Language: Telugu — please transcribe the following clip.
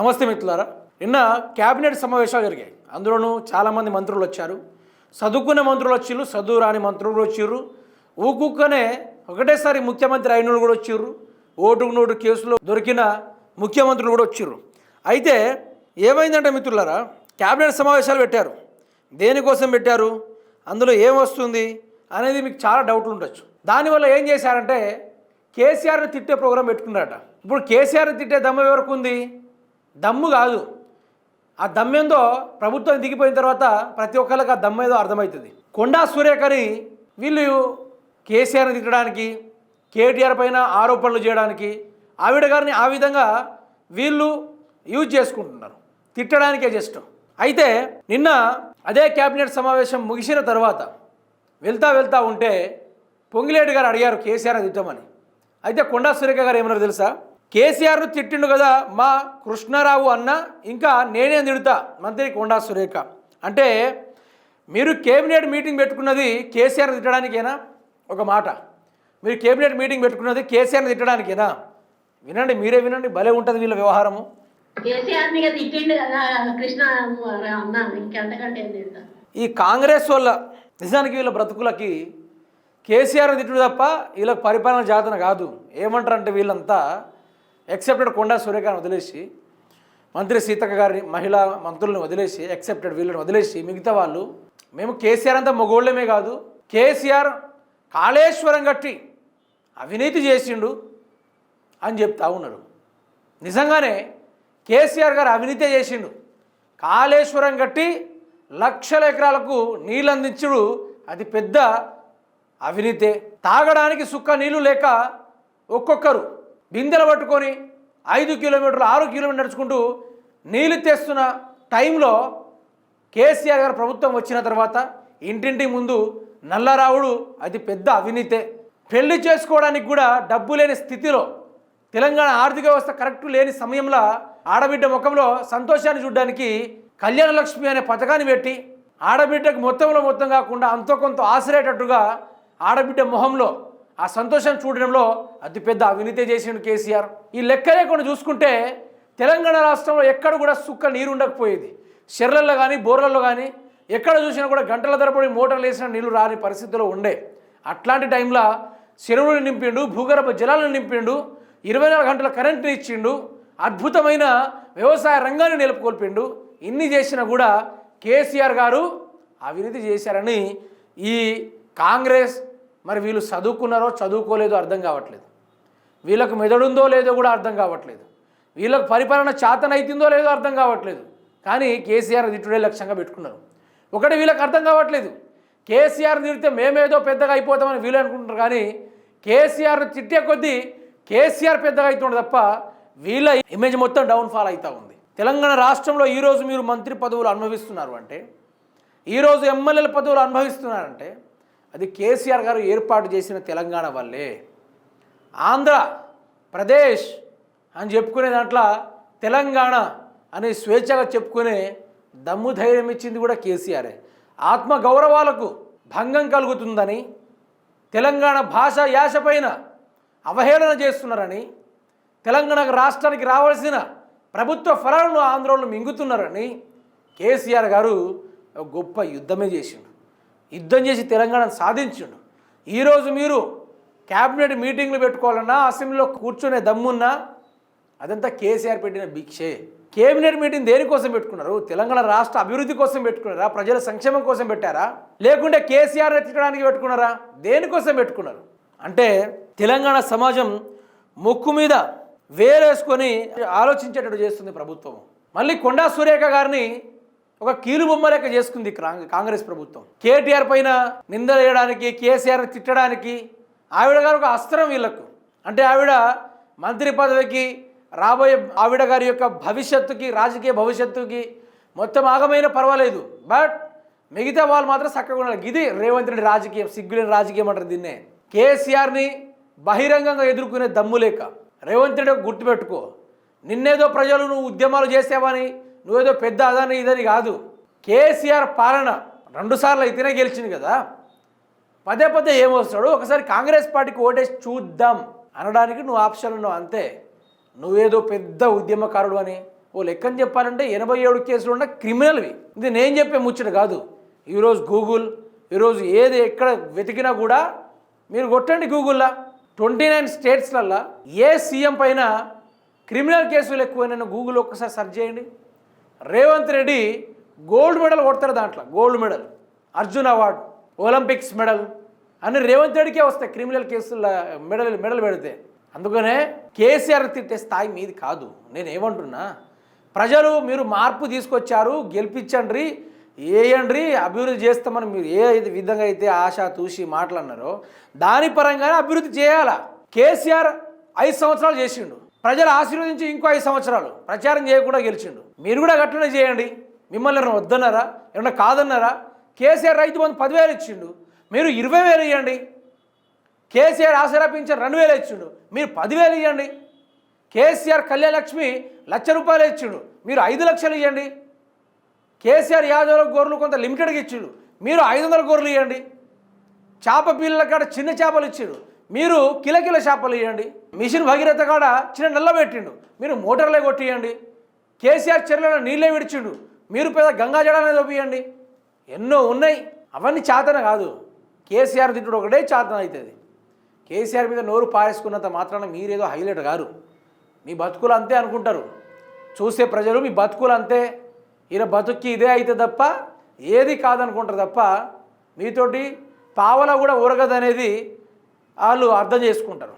నమస్తే మిత్రులారా. నిన్న కేబినెట్ సమావేశాలు జరిగాయి. అందులోనూ చాలామంది మంత్రులు వచ్చారు. చదువుకునే మంత్రులు వచ్చిర్రు చదువు రాని మంత్రులు వచ్చిర్రు. ఊకుక్కనే ఒకటేసారి ముఖ్యమంత్రి అయిన కూడా వచ్చిర్రు. ఓటుకు నోటు కేసులో దొరికిన ముఖ్యమంత్రులు కూడా వచ్చిర్రు. అయితే ఏమైందంటే మిత్రులారా కేబినెట్ సమావేశాలు పెట్టారు. దేనికోసం పెట్టారు? అందులో ఏం వస్తుంది అనేది మీకు చాలా డౌట్లు ఉండొచ్చు. దానివల్ల ఏం చేశారంటే కేసీఆర్ని తిట్టే ప్రోగ్రాం పెట్టుకున్నారట. ఇప్పుడు కేసీఆర్ని తిట్టే దమ్ము ఎవరికి ఉంది? దమ్ము కాదు. ఆ దమ్మేందో ప్రభుత్వం దిగిపోయిన తర్వాత ప్రతి ఒక్కరికి ఆ దమ్మేదో అర్థమవుతుంది. కొండా సూర్యకని వీళ్ళు కేసీఆర్ని తిట్టడానికి కేటీఆర్ పైన ఆరోపణలు చేయడానికి ఆవిడ గారిని ఆ విధంగా వీళ్ళు యూజ్ చేసుకుంటున్నారు. తిట్టడానికే జస్ట్. అయితే నిన్న అదే కేబినెట్ సమావేశం ముగిసిన తర్వాత వెళ్తా వెళ్తా ఉంటే పొంగిలేటి గారు అడిగారు కేసీఆర్ తిట్టమని. అయితే కొండా సురేఖ గారు ఏమన్నారు తెలుసా? కేసీఆర్ను తిట్టిండు కదా మా కృష్ణారావు అన్న ఇంకా నేనే తిడుతా మంత్రి కొండా సురేఖ. అంటే మీరు కేబినెట్ మీటింగ్ పెట్టుకున్నది కేసీఆర్ తిట్టడానికేనా? ఒక మాట. మీరు కేబినెట్ మీటింగ్ పెట్టుకున్నది కేసీఆర్ని తిట్టడానికేనా? వినండి మీరే వినండి భలే ఉంటుంది వీళ్ళ వ్యవహారము. ఈ కాంగ్రెస్ వల్ల నిజానికి వీళ్ళ బ్రతుకులకి కేసీఆర్ తిట్టుడు తప్ప వీళ్ళకి పరిపాలన జాతన కాదు. ఏమంటారంటే వీళ్ళంతా ఎక్సెప్టెడ్ కొండా సూర్యకాన్ని వదిలేసి మంత్రి సీతక్క గారిని మహిళా మంత్రులను వదిలేసి ఎక్సెప్టెడ్ వీళ్ళని వదిలేసి మిగతా వాళ్ళు మేము కేసీఆర్ అంతా మగోళ్ళమే కాదు కేసీఆర్ కాళేశ్వరం కట్టి అవినీతి చేసిండు అని చెప్తా ఉన్నారు. నిజంగానే కేసీఆర్ గారు అవినీతే చేసిండు. కాళేశ్వరం కట్టి లక్షల ఎకరాలకు నీళ్ళు అందించుడు అది పెద్ద అవినీతే. తాగడానికి సుక్క నీళ్ళు లేక ఒక్కొక్కరు బిందెలు పట్టుకొని ఐదు కిలోమీటర్లు ఆరు కిలోమీటర్లు నడుచుకుంటూ నీళ్ళు తెస్తున్న టైంలో కేసీఆర్ గారు ప్రభుత్వం వచ్చిన తర్వాత ఇంటింటి ముందు నల్లరావుడు అది పెద్ద అవినీతే. పెళ్ళి చేసుకోవడానికి కూడా డబ్బు లేని స్థితిలో తెలంగాణ ఆర్థిక వ్యవస్థ కరెక్ట్ లేని సమయంలో ఆడబిడ్డ ముఖంలో సంతోషాన్ని చూడడానికి కళ్యాణ లక్ష్మి అనే పథకాన్ని పెట్టి ఆడబిడ్డకు మొత్తంలో మొత్తం కాకుండా అంతో కొంత ఆశ్రయేటట్టుగా ఆడబిడ్డ మొహంలో ఆ సంతోషం చూడడంలో అతిపెద్ద అవినీతి చేసిండు కేసీఆర్. ఈ లెక్క లేకుండా చూసుకుంటే తెలంగాణ రాష్ట్రంలో ఎక్కడ కూడా సుక్క నీరు ఉండకపోయేది. చెర్లల్లో కానీ బోర్లలో కానీ ఎక్కడ చూసినా కూడా గంటల తరబడి మోటార్లు వేసిన నీళ్ళు రాని పరిస్థితిలో ఉండే. అట్లాంటి టైంలో చెరువులు నింపిండు భూగర్భ జలాలను నింపిండు ఇరవై నాలుగు గంటల కరెంటుని ఇచ్చిండు అద్భుతమైన వ్యవసాయ రంగాన్ని నిలుపుకొల్పిండు ఇన్ని చేసినా కూడా కేసీఆర్ గారు అవినీతి చేశారని ఈ కాంగ్రెస్ మరి వీళ్ళు చదువుకున్నారో చదువుకోలేదో అర్థం కావట్లేదు. వీళ్ళకు మెదడుందో లేదో కూడా అర్థం కావట్లేదు. వీళ్ళకు పరిపాలన చాతనైతుందో లేదో అర్థం కావట్లేదు. కానీ కేసీఆర్ తిట్టుడే లక్ష్యంగా పెట్టుకున్నారు. ఒకటి వీళ్ళకి అర్థం కావట్లేదు. కేసీఆర్ తిడితే మేమేదో పెద్దగా అయిపోతామని వీళ్ళు అనుకుంటారు కానీ కేసీఆర్ తిట్టే కొద్దీ కేసీఆర్ పెద్దగా అవుతుండే తప్ప వీళ్ళ ఇమేజ్ మొత్తం డౌన్ఫాల్ అవుతూ ఉంది. తెలంగాణ రాష్ట్రంలో ఈరోజు మీరు మంత్రి పదవులు అనుభవిస్తున్నారు అంటే ఈరోజు ఎమ్మెల్యేల పదవులు అనుభవిస్తున్నారంటే అది కేసీఆర్ గారు ఏర్పాటు చేసిన తెలంగాణ వల్లే. ఆంధ్ర ప్రదేశ్ అని చెప్పుకునే దాంట్లో తెలంగాణ అనే స్వేచ్ఛగా చెప్పుకునే దమ్ము ధైర్యం ఇచ్చింది కూడా కేసీఆరే. ఆత్మ గౌరవాలకు భంగం కలుగుతుందని తెలంగాణ భాష యాస పైన అవహేళన చేస్తున్నారని తెలంగాణ రాష్ట్రానికి రావాల్సిన ప్రభుత్వ ఫలాలను ఆంధ్రలో మింగుతున్నారని కేసీఆర్ గారు గొప్ప యుద్ధమే చేసిండు. యుద్ధం చేసి తెలంగాణను సాధించిండు. ఈరోజు మీరు క్యాబినెట్ మీటింగ్లు పెట్టుకోవాలన్నా అసెంబ్లీలో కూర్చునే దమ్మున్నా అదంతా కేసీఆర్ పెట్టిన భిక్షే. కేబినెట్ మీటింగ్ దేనికోసం పెట్టుకున్నారు? తెలంగాణ రాష్ట్ర అభివృద్ధి కోసం పెట్టుకున్నారా? ప్రజల సంక్షేమం కోసం పెట్టారా? లేకుంటే కేసీఆర్ ఎత్తడానికి పెట్టుకున్నారా? దేనికోసం పెట్టుకున్నారు? అంటే తెలంగాణ సమాజం ముక్కు మీద వేరేసుకొని ఆలోచించేటట్టు చేస్తుంది ప్రభుత్వం. మళ్ళీ కొండా సురేఖ గారిని ఒక కీలుబొమ్మ లెక్క చేసుకుంది కాంగ్రెస్ ప్రభుత్వం. కేటీఆర్ పైన నిందలు వేయడానికి కేసీఆర్ తిట్టడానికి ఆవిడ గారు ఒక అస్త్రం వీళ్ళకు. అంటే ఆవిడ మంత్రి పదవికి రాబోయే ఆవిడ గారి యొక్క భవిష్యత్తుకి రాజకీయ భవిష్యత్తుకి మొత్తం ఆగమైన పర్వాలేదు. బట్ మిగతా వాళ్ళు మాత్రం చక్కగా ఉండాలి ఇది రేవంత్ రెడ్డి రాజకీయం సిగ్గులేని రాజకీయం అంటారు దీన్నే. కేసీఆర్ని బహిరంగంగా ఎదుర్కొనే దమ్ము లేక రేవంత్ రెడ్డి గుర్తుపెట్టుకో నిన్నేదో ప్రజలు నువ్వు ఉద్యమాలు చేసావని నువ్వేదో పెద్ద అదని ఇదని కాదు. కేసీఆర్ పాలన రెండుసార్లు అయితేనే గెలిచింది కదా. పదే పదే ఏమొస్తాడు ఒకసారి కాంగ్రెస్ పార్టీకి ఓటేసి చూద్దాం అనడానికి నువ్వు ఆప్షన్ ఉన్నావు అంతే. నువ్వేదో పెద్ద ఉద్యమకారుడు అని ఓ లెక్కని చెప్పాలంటే ఎనభై ఏడు కేసులు ఉన్న క్రిమినల్వి. ఇది నేను చెప్పే ముచ్చట కాదు. ఈరోజు గూగుల్ ఈరోజు ఏది ఎక్కడ వెతికినా కూడా మీరు కొట్టండి గూగుల్లో. ట్వంటీ నైన్ స్టేట్స్లల్లో ఏ సీఎం పైన క్రిమినల్ కేసులు ఎక్కువైనా గూగుల్ ఒక్కసారి సెర్చ్ చేయండి. రేవంత్ రెడ్డి గోల్డ్ మెడల్ కొడతారు దాంట్లో gold medal. Arjun award Olympics medal. అని రేవంత్ రెడ్డికే వస్తాయి క్రిమినల్ కేసుల మెడల్ మెడల్ పెడితే. అందుకనే కేసీఆర్ తిట్టే స్థాయి మీది కాదు. నేను ఏమంటున్నా ప్రజలు మీరు మార్పు తీసుకొచ్చారు గెలిపించండి వేయండి అభివృద్ధి చేస్తామని మీరు ఏ విధంగా అయితే ఆశ తూసి మాట్లాడినారో దాని పరంగానే అభివృద్ధి చేయాలా? కేసీఆర్ ఐదు సంవత్సరాలు చేసిండు. ప్రజలు ఆశీర్వదించి ఇంకో ఐదు సంవత్సరాలు ప్రచారం చేయకుండా గెలిచిండు. మీరు కూడా గట్లనే చేయండి. మిమ్మల్ని ఎవరైనా వద్దన్నారా? ఏమన్నా కాదన్నారా? కేసీఆర్ రైతు బంధు పదివేలు ఇచ్చిండు. మీరు ఇరవై వేలు ఇవ్వండి కేసీఆర్ ఆసరా రెండు వేలు ఇచ్చిండు. మీరు పదివేలు ఇవ్వండి కేసీఆర్ కళ్యాణలక్ష్మి లక్ష రూపాయలు ఇచ్చిండు. మీరు ఐదు లక్షలు ఇవ్వండి కేసీఆర్ యాదవ్ గొర్రెలు కొంత లిమిటెడ్గా ఇచ్చిండు. మీరు ఐదు వందల గొర్రెలు ఇవ్వండి చేప పిల్లల కాడ చిన్న చేపలు ఇచ్చిండు. మీరు కిలకిల చేపలు ఇవ్వండి మిషన్ భగీరథ కాడ చిన్న నల్ల పెట్టిండు. మీరు మోటార్లే కొట్టియండి కేసీఆర్ చెర్లలో నీళ్ళే విడిచిండు. మీరు పెద్ద గంగా జడానే చూపియండి ఎన్నో ఉన్నాయి. అవన్నీ చాతన కాదు. కేసీఆర్ తిట్టుడు ఒకటే చాతన అవుతుంది కేసీఆర్ మీద నోరు పారేసుకున్నంత మాత్రాన మీరేదో హైలైట్ గారు మీ బతుకులు అంతే అనుకుంటారు. చూసే ప్రజలు మీ బతుకులు అంతే. ఈయన బతుక్కి ఇదే అయితే తప్ప ఏది కాదనుకుంటారు తప్ప మీతోటి పావల కూడా ఊరగదనేది వాళ్ళు అర్థం చేసుకుంటారు.